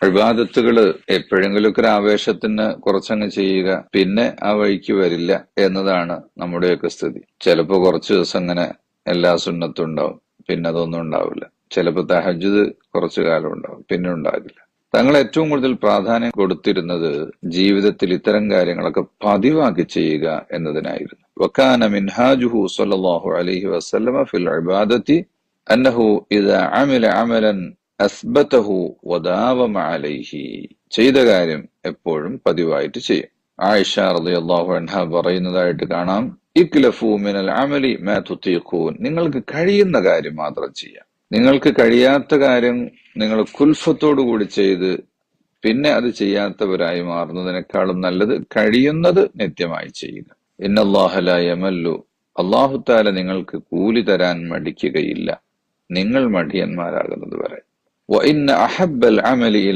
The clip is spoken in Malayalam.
വിവാദത്തുകൾ എപ്പോഴെങ്കിലുമൊക്കെ ഒരു ആവേശത്തിന് കുറച്ചങ്ങ് ചെയ്യുക പിന്നെ ആ വഴിക്ക് വരില്ല എന്നതാണ് നമ്മുടെയൊക്കെ സ്ഥിതി. ചിലപ്പോൾ കുറച്ച് ദിവസം അങ്ങനെ എല്ലാ സുന്നത്തും ഉണ്ടാവും പിന്നെ അതൊന്നും ഉണ്ടാവില്ല. ചിലപ്പോൾ തഹജുദ് കുറച്ചു കാലം ഉണ്ടാവും പിന്നെ ഉണ്ടാകില്ല. തങ്ങൾ ഏറ്റവും കൂടുതൽ പ്രാധാന്യം കൊടുത്തിരുന്നത് ജീവിതത്തിൽ ഇത്തരം കാര്യങ്ങളൊക്കെ പതിവാക്കി ചെയ്യുക എന്നതിനായിരുന്നു. വക്കാന മിൻഹാജുഹു സല്ലാഹു അലഹി വസല്ലമ ഫിൽ അന്നഹു ഇത് അമില അമലൻ അസ്ബതഹു വദാവമ അലൈഹി ചെയ്ത കാര്യം എപ്പോഴും പതിവായിട്ട് ചെയ്യും. ആയിഷ റളിയല്ലാഹു അൻഹ പറയുന്നതായിട്ട് കാണാം. ഇക്ലഫു മിനൽ അമലി മാ തുതീഖൂൻ നിങ്ങൾക്ക് കഴിയുന്ന കാര്യം മാത്രം ചെയ്യാം. നിങ്ങൾക്ക് കഴിയാത്ത കാര്യം നിങ്ങൾ കുൽഫത്തോടു കൂടി ചെയ്ത് പിന്നെ അത് ചെയ്യാത്തവരായി മാറുന്നതിനേക്കാളും നല്ലത് കഴിയുന്നത് നിത്യമായി ചെയ്യുക. ഇന്നല്ലാഹല യമല്ലു. അള്ളാഹുത്താല നിങ്ങൾക്ക് കൂലി തരാൻ മടിക്കുകയില്ല. നിങ്ങൾ മടിയന്മാരാകുന്നത് വരെ. وإن أحب العمل إلى